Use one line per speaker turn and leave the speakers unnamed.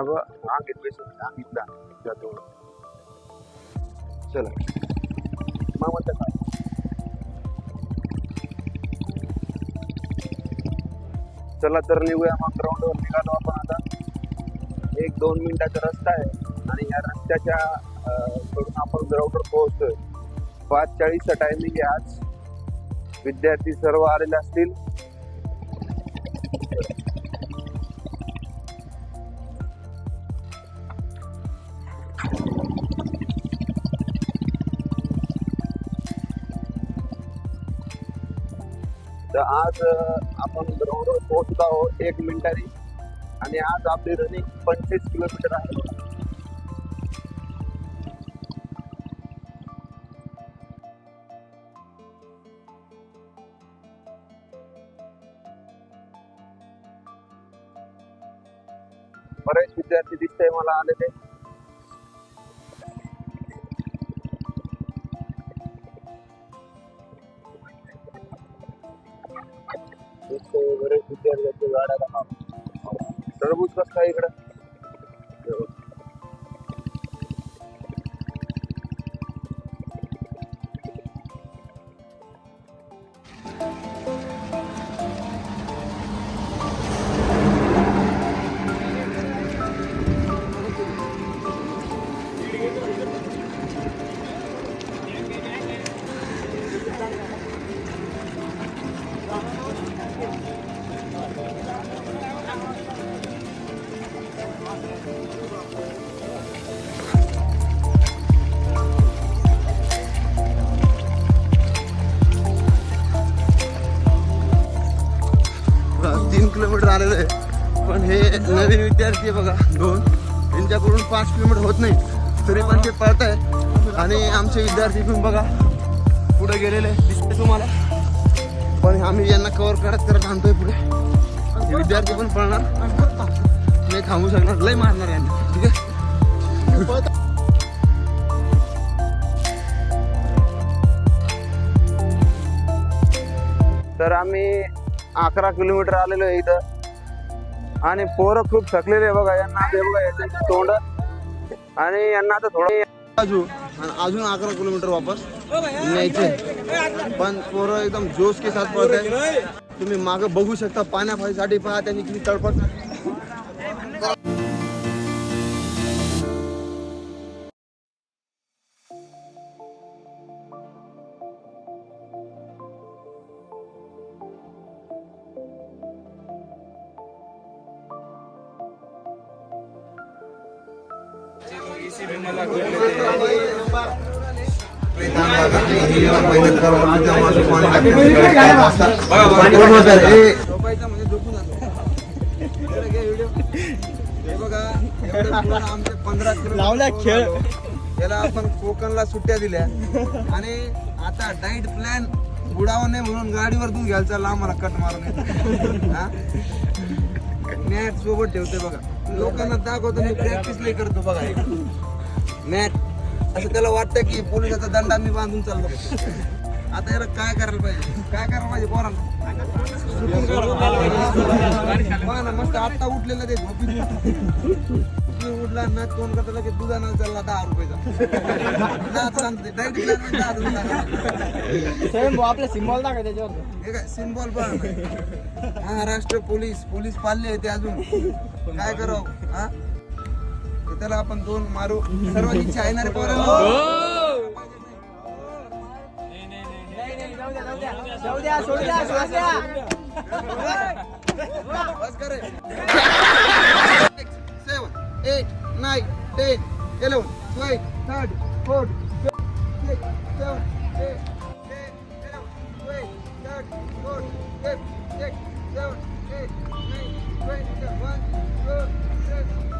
अगं हा घेतली सांगितला जातो चला. मग म्हणतं काय चला तर निघूया मग ग्राउंडवर निघालो आपण आता. एक दोन मिनिटाचा रस्ता आहे. आणि या रस्त्याच्या कडून आपण ग्राउंडवर पोहोचतोय. पाच चाळीसचा टायमिंग आहे आज. विद्यार्थी सर्व आलेले असतील. तर आज आपण ग्राउंडवर पोहोचलो आहोत एक मिनिटाने. आणि आज आपली रनिंग पंचवीस किलोमीटर आहे. बरेच विद्यार्थी दिसतंय मला आलेले. दिसतंय बरेच विद्यार्थ्यांचे गाड्या राहा टरबूज कसं काय इकडं?
किलोमीटर आलेलं आहे. पण हे नवीन विद्यार्थी आहे बघा. दोन त्यांच्याकडून पाच किलोमीटर होत नाही तरी पण ते पळत आहे आणि आमचे विद्यार्थी पण बघा पुढे गेलेले दिसते तुम्हाला. पण आम्ही यांना कव्हर करत करत आणतोय पुढे. विद्यार्थी पण पळणार. नाही थांबू शकणार लय मारणार यांना. ठीक आहे?
तर आम्ही अकरा किलोमीटर आलेलो आहे इथं. आणि पोरं खूप थकलेले बघा यांना ते बघा याच्या तोंड. आणि यांना आता थोडं
अजून आणि अजून अकरा किलोमीटर वापस न्यायचे पण पोरं एकदम जोश के साथ पळत तुम्ही मागं बघू शकता पाण्यासाठी पहा त्यांनी किती तळपट झोपायचं म्हणजे झोपून बघा एवढे पोरं आमचे पंधरा लावल्या खेळ. त्याला आपण कोकणला सुट्ट्या दिल्या. आणि आता डाईट प्लॅन बुडावा नाही म्हणून गाडीवर तू घ्यायला चालला आम्हाला कट मारून. हा? मॅट सोबत ठेवते बघा. लोकांना दाखवतो मी प्रॅक्टिस नाही करतो बघा. मॅट असं त्याला वाटतं की पोलिसाचा दंडा मी बांधून चाललो. आता याला काय करायला पाहिजे? काय करायला पाहिजे पोरांना? मस्त आता उठलेलं ते झोपी उठला ना तोंड करता तुझा नाव चालला दहा रुपयाचा. नाच सांगते डायरेक्ट दहा रुपये
आपला सिम्बॉल दाखव त्याच्यावर.
हे काय सिम्बॉल पण. महाराष्ट्र पोलीस. पोलीस पाळले ते अजून. काय करावं? हा? त्याला आपण दोन मारू सर्व इच्छा येणारे seven eight nine ten eleven twelve third fourth six seven eight ten third fourth fifth six seven eight nine twenty one two